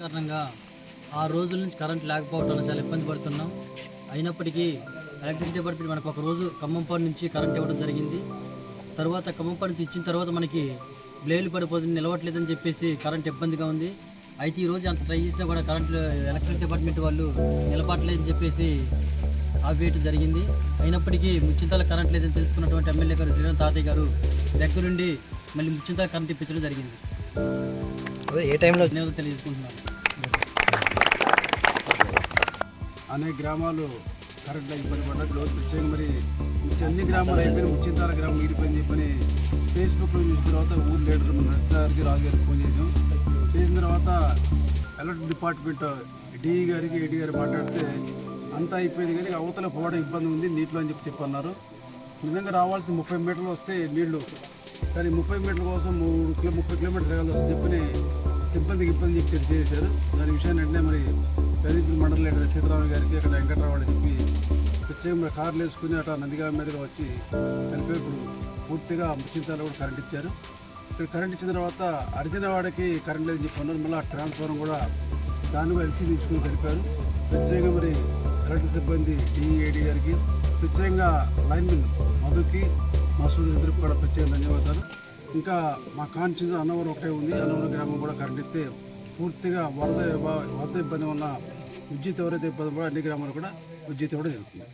కారణంగా ఆ రోజుల నుంచి కరెంట్ లేకపోవడం చాలా ఇబ్బంది పడుతున్నాం. అయినప్పటికీ ఎలక్ట్రిసిటీ డిపార్ట్మెంట్ మనకు ఒక రోజు ఖమ్మంపాడు నుంచి కరెంట్ ఇవ్వడం జరిగింది. తర్వాత ఖమ్మంపాడు నుంచి ఇచ్చిన తర్వాత మనకి బ్లేలు పడిపోతుంది నిలవట్లేదని చెప్పేసి కరెంట్ ఇబ్బందిగా ఉంది. అయితే ఈ రోజు అంత ట్రై చేసినా కూడా కరెంట్ ఎలక్ట్రిక్ డిపార్ట్మెంట్ వాళ్ళు నిలబడలేదని చెప్పేసి ఆపేయటం జరిగింది. అయినప్పటికీ ముచ్చింతల కరెంట్ లేదని తెలుసుకున్నటువంటి ఎమ్మెల్యే గారు శ్రీరామ్ తాతయ్య గారు దగ్గరుండి మళ్ళీ ముచ్చింతల కరెంట్ ఇప్పించడం జరిగింది. అదే ఏ టైంలో ధన్యవాదాలు తెలియజేసుకుంటున్నాను. అనేక గ్రామాలు కరెంట్లో ఇబ్బంది పడ్డారు రోజు ప్రత్యేకంగా మరి అన్ని గ్రామాలు అయిపోయిన ముచ్చింతాల గ్రామం చెప్పని ఫేస్బుక్లో చూసిన తర్వాత ఊరు లీడర్ గారికి రాజు గారికి ఫోన్ చేసాం చేసిన తర్వాత ఎలక్ట్రిక్ డిపార్ట్మెంట్ డిఈ గారికి ఏడీ గారు మాట్లాడితే అంతా అయిపోయింది కానీ అవతల పోవడం ఇబ్బంది ఉంది నీటిలో అని చెప్పి చెప్పన్నారు. నిజంగా రావాల్సిన ముప్పై మీటర్లు వస్తే నీళ్ళు. కానీ ముప్పై మీటర్ల కోసం మూడు కిలో ముప్పై కిలోమీటర్లు తిరగాల్సి వస్తే చెప్పని సిబ్బందికి ఇబ్బంది చెప్పి తెలియజేశారు దాని విషయాన్ని వెంటనే మరి పెద్దపల్లి మండల లీడర్ సీతారామ గారికి అక్కడ వెంకట్రావు అని చెప్పి ప్రత్యేకంగా కార్లు వేసుకుని అట్లా నందిగా మీదగా వచ్చి కలిపేప్పుడు పూర్తిగా ముచ్చింతాలో కూడా కరెంట్ ఇచ్చారు. ఇక్కడ కరెంట్ ఇచ్చిన తర్వాత అర్జునవాడకి కరెంట్ లేదని చెప్పి అన్నారు. మళ్ళీ ఆ ట్రాన్స్ఫార్మర్ కూడా దాన్ని కూడా ఎల్సీ తీసుకుని కలిపారు. ప్రత్యేకంగా మరి కరెంటు సిబ్బంది డిఈఏడి గారికి ప్రత్యేకంగా లైన్మెన్ మధుకి మసూద్ ఇద్దరికి కూడా ప్రత్యేక ధన్యవాదాలు. ఇంకా మా కాన్స్టిట్యూన్సీ అన్నవరం ఒకటే ఉంది. అన్నవరం గ్రామం కూడా కరెంట్ ఇస్తే పూర్తిగా వరద వరద ఇబ్బంది ఉన్న విద్యుత్ ఎవరైతే ఇబ్బంది పడో అన్ని గ్రామాలు కూడా విద్యుత్ కూడా జరుగుతుంది.